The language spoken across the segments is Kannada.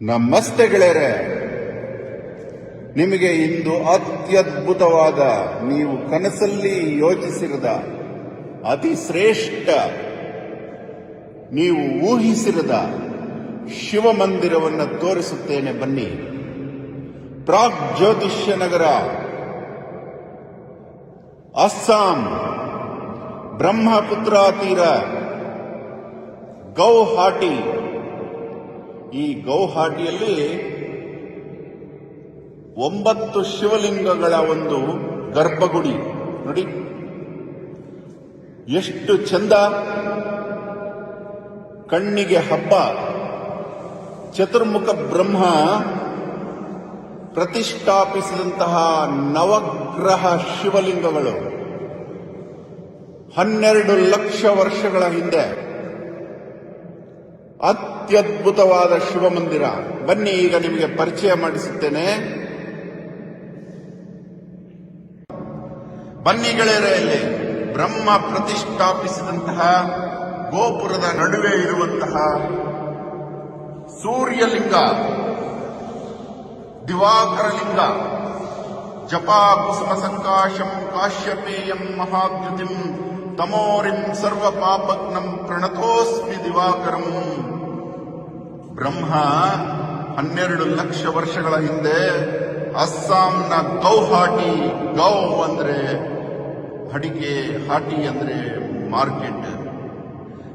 ನಮಸ್ತೆ ಗೆಳೆಯರೆ ನಿಮಗೆ ಇಂದು ಅತ್ಯದ್ಭುತವಾದ ನೀವು ಕನಸಲ್ಲಿ ಯೋಚಿಸಿರದ ಅತಿ ಶ್ರೇಷ್ಠ ನೀವು ಊಹಿಸಿರದ ಶಿವಮಂದಿರವನ್ನು ತೋರಿಸುತ್ತೇನೆ ಬನ್ನಿ. ಪ್ರಾಗ್ ಜ್ಯೋತಿಷ್ಯ ನಗರ, ಅಸ್ಸಾಂ, ಬ್ರಹ್ಮಪುತ್ರ ತೀರ, ಗೌಹಾಟಿ ಈ ಗೌಹಾಟಿಯಲ್ಲಿ ಒಂಬತ್ತು ಶಿವಲಿಂಗಗಳ ಒಂದು ಗರ್ಭಗುಡಿ. ನೋಡಿ. ಎಷ್ಟು ಚಂದ. ಕಣ್ಣಿಗೆ ಹಬ್ಬ. ಚತುರ್ಮುಖ ಬ್ರಹ್ಮ ಪ್ರತಿಷ್ಠಾಪಿಸಿದಂತಹ ನವಗ್ರಹ ಶಿವಲಿಂಗಗಳು. ಹನ್ನೆರಡು ಲಕ್ಷ ವರ್ಷಗಳ ಹಿಂದೆ. ಅತ್ಯದ್ಭುತವಾದ ಶಿವ ಮಂದಿರ ಬನ್ನಿ, ಈಗ ನಿಮಗೆ ಪರಿಚಯ ಮಾಡಿಸುತ್ತೇನೆ. ಬನ್ನಿ ಗೆಳೆಯರಲ್ಲಿ ಬ್ರಹ್ಮ ಪ್ರತಿಷ್ಠಾಪಿಸಿದಂತಹ ಗೋಪುರದ ನಡುವೆ ಇರುವಂತಹ ಸೂರ್ಯಲಿಂಗ, ದಿವಾಕರಲಿಂಗ ಜಪಾ ಕುಸುಮ ಸಂಕಾಶಂ ಕಾಶ್ಯಪೇಯಂ ಮಹಾದ್ಯುತಿಂ ತಮೋರಿಂ ಸರ್ವ ಪಾಪಗ್ನಂ ಪ್ರಣತೋಸ್ಮಿ ದಿವಾಕರಂ. ಬ್ರಹ್ಮ ಹನ್ನೆರಡು ಲಕ್ಷ ವರ್ಷಗಳ ಹಿಂದೆ ಅಸ್ಸಾಂನ ಗೌಹಾಟಿ ಗೌ ಅಂದ್ರೆ ಅಡಿಕೆ ಹಾಟಿ ಅಂದ್ರೆ ಮಾರ್ಕೆಟ್.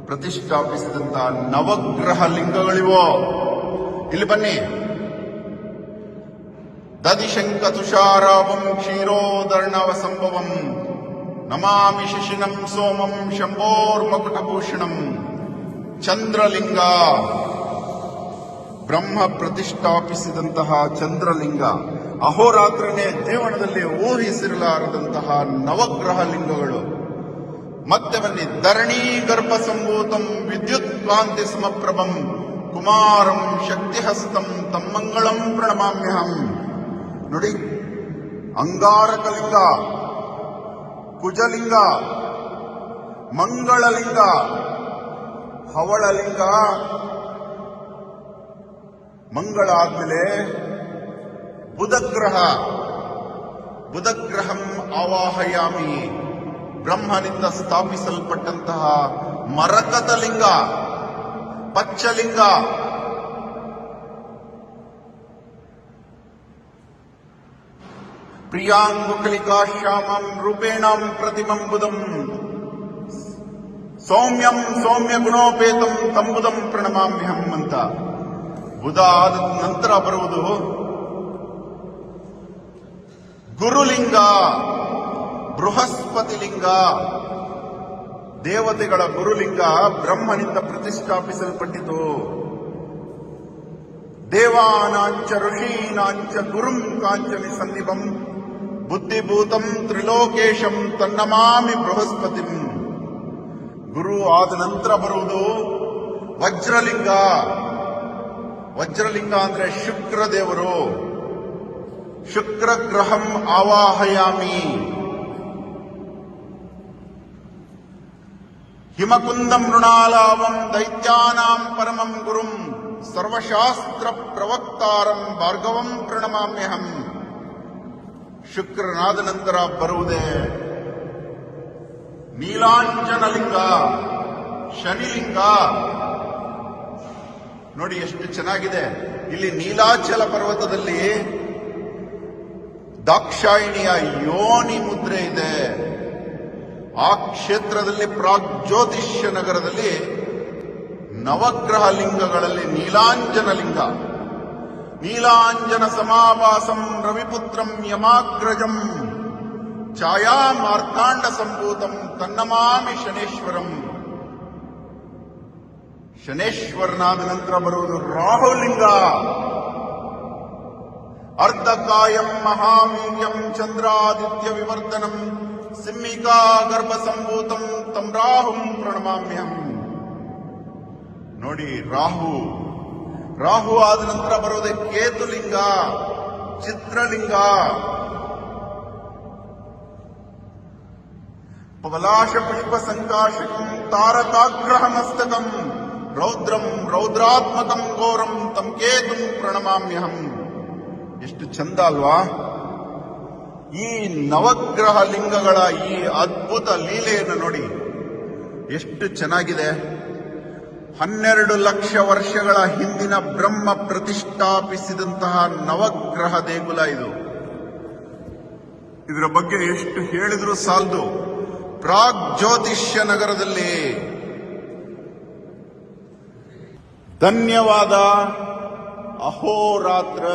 ಪ್ರತಿಷ್ಠಾಪಿಸಿದಂತ ನವಗ್ರಹ ಲಿಂಗಗಳಿವೋ? ಇಲ್ಲಿ ಬನ್ನಿ. ದದಿಶಂಕ ತುಷಾರಾವಂ ಕ್ಷೀರೋದರ್ಣವ ಸಂಭವಂ. ನಮಾಮಿ ಶಿಶಿನಂ ಸೋಮಂ ಶಂಭೋರ್ಮಕುಟಭೂಷಣಂ. ಚಂದ್ರಲಿಂಗ. ಬ್ರಹ್ಮ ಪ್ರತಿಷ್ಠಾಪಿಸಿದಂತಹ ಚಂದ್ರಲಿಂಗ, ಅಹೋರಾತ್ರನೇ ದೇವಣದಲ್ಲಿ ಊಹಿಸಿರಲಾರದಂತಹ ನವಗ್ರಹ ಲಿಂಗಗಳು ಮತ್ತೆ ಬನ್ನಿ, ಧರಣಿ ಗರ್ಭ ಸಂಭೂತಂ ವಿದ್ಯುತ್ ಕಾಂತಿ ಸಮಪ್ರಭಂ ಕುಮಾರಂ ಶಕ್ತಿಹಸ್ತಂ ತಮ್ಮಂಗಳಂ ಪ್ರಣಮಾಮ್ಯಹಂ. ನೋಡಿ, ಅಂಗಾರಕಲಿಂಗ, ಕುಜಲಿಂಗ, ಮಂಗಳಲಿಂಗ, ಹವಳಲಿಂಗ ಮಂಗಳ ಆದ್ಮೇಲೆ ಬುಧಗ್ರಹ. ಬುಧಗ್ರಹಂ ಆವಾಹಯಾಮಿ. ಬ್ರಹ್ಮನಿಂದ ಸ್ಥಾಪಿಸಲ್ಪಟ್ಟಂತಹ ಮರಕತ ಲಿಂಗ ಪಚ್ಚಲಿಂಗ ಪ್ರಿಯಾಂಗುಕಲಿಕಾ ಶ್ಯಾಮಂ ರೂಪೇಣಂ ಪ್ರತಿಮಂ ಬುಧಂ. ಸೌಮ್ಯಂ ಸೌಮ್ಯ ಗುಣೋಪೇತಂ ತಂಬುದಂ ಪ್ರಣಮಾಮ್ಯಹಂ ಅಂತ. ಬುಧ ಆದ ನಂತರ ಬರುವುದು ಗುರುಲಿಂಗ ಬೃಹಸ್ಪತಿ ಲಿಂಗ ದೇವತೆಗಳ ಗುರುಲಿಂಗ ಬ್ರಹ್ಮನಿಂದ ಪ್ರತಿಷ್ಠಾಪಿಸಲ್ಪಟ್ಟಿತು ದೇವಾನಾಂಚ ಋಷೀನಾಂಚ ಗುರುಂ ಕಾಂಚನಿ ಸನ್ನಿಭಂ ಬುದ್ಧಿಭೂತಂ ತ್ರಿಲೋಕೇಶಂ ತನ್ನಮಾಮಿ ಬೃಹಸ್ಪತಿಂ ಗುರು ಆದ ನಂತರ ಬರುವುದು ವಜ್ರಲಿಂಗ ವಜ್ರಲಿಂಗ ಅಂದ್ರೆ ಶುಕ್ರ ದೇವರು ಶುಕ್ರ ಗ್ರಹಂ ಆವಾಹಯಾಮಿ ಹಿಮಕುಂದಂ ಮೃಣಾಲಾವಂ ದೈತ್ಯಾನಾಂ ಪರಮಂ ಗುರುಂ ಸರ್ವಶಾಸ್ತ್ರ ಪ್ರವಕ್ತಾರಂ ಭಾರ್ಗವಂ ಪ್ರಣಮಾಮ್ಯಹಂ ಶುಕ್ರನಾದ ನಂತರ ಬರುವುದೇ ನೀಲಾಂಜನಲಿಂಗ ಶನಿಲಿಂಗ ನೋಡಿ ಎಷ್ಟು ಚೆನ್ನಾಗಿದೆ. ಇಲ್ಲಿ ನೀಲಾಚಲ ಪರ್ವತದಲ್ಲಿ ದಾಕ್ಷಾಯಿಣಿಯ ಯೋನಿ ಮುದ್ರೆ ಇದೆ. ಆ ಕ್ಷೇತ್ರದಲ್ಲಿ ಪ್ರಾಗ್ಜ್ಯೋತಿಷ್ಯ ನಗರದಲ್ಲಿ ನವಗ್ರಹ ಲಿಂಗಗಳಲ್ಲಿ ನೀಲಾಂಜನ ಲಿಂಗ ನೀಲಾಂಜನ ಸಮಾವಾಸಂ ರವಿಪುತ್ರಂ ಯಮಾಗ್ರಜಂ ಛಾಯಾ ಮಾರ್ತಾಂಡ ಸಂಭೂತಂ ತನ್ನಮಾಮಿ ಶನೇಶ್ವರಂ. ಶನೇಶ್ವರನಾದ ನಂತರ ಬರುವುದು ರಾಹುಲಿಂಗ. ಅರ್ಧಕಾಯಂ ಮಹಾವೀರ್ಯಂ ಚಂದ್ರಾದಿತ್ಯ ವಿವರ್ಧನಂ ಸಿಮ್ಮಿಕಾ ಗರ್ಭ ಸಂಭೂತಂ ತಂ ರಾಹುಂ ಪ್ರಣಮಾಮ್ಯಂ ನೋಡಿ ರಾಹು. ರಾಹು ಆದ ನಂತರ ಬರುವುದೇ ಕೇತುಲಿಂಗ, ಚಿತ್ರಲಿಂಗ. ಪಲಾಶ ಪುಷ್ಪ ಸಂಕಾಶಕಂ ತಾರಕಾಗ್ರಹ ಮಸ್ತಕಂ ರೌದ್ರಂ ರೌದ್ರಾತ್ಮಕಂ ಘೋರಂ ತಂ ಕೇತು ಪ್ರಣಮಾಮ್ಯಹಂ. ಎಷ್ಟು ಚಂದ ಅಲ್ವಾ? ಈ ನವಗ್ರಹ ಲಿಂಗಗಳ ಈ ಅದ್ಭುತ ಲೀಲೆಯನ್ನು ನೋಡಿ. ಎಷ್ಟು ಚೆನ್ನಾಗಿದೆ. ಹನ್ನೆರಡು ಲಕ್ಷ ವರ್ಷಗಳ ಹಿಂದಿನ ಬ್ರಹ್ಮ ಪ್ರತಿಷ್ಠಾಪಿಸಿದಂತಹ ನವಗ್ರಹ ದೇಗುಲ ಇದು. ಇದರ ಬಗ್ಗೆ ಎಷ್ಟು ಹೇಳಿದ್ರೂ ಸಾಲದು. ಪ್ರಾಗ್ ಜ್ಯೋತಿಷ್ಯ ನಗರದಲ್ಲಿ ಧನ್ಯವಾದ. ಅಹೋರಾತ್ರ.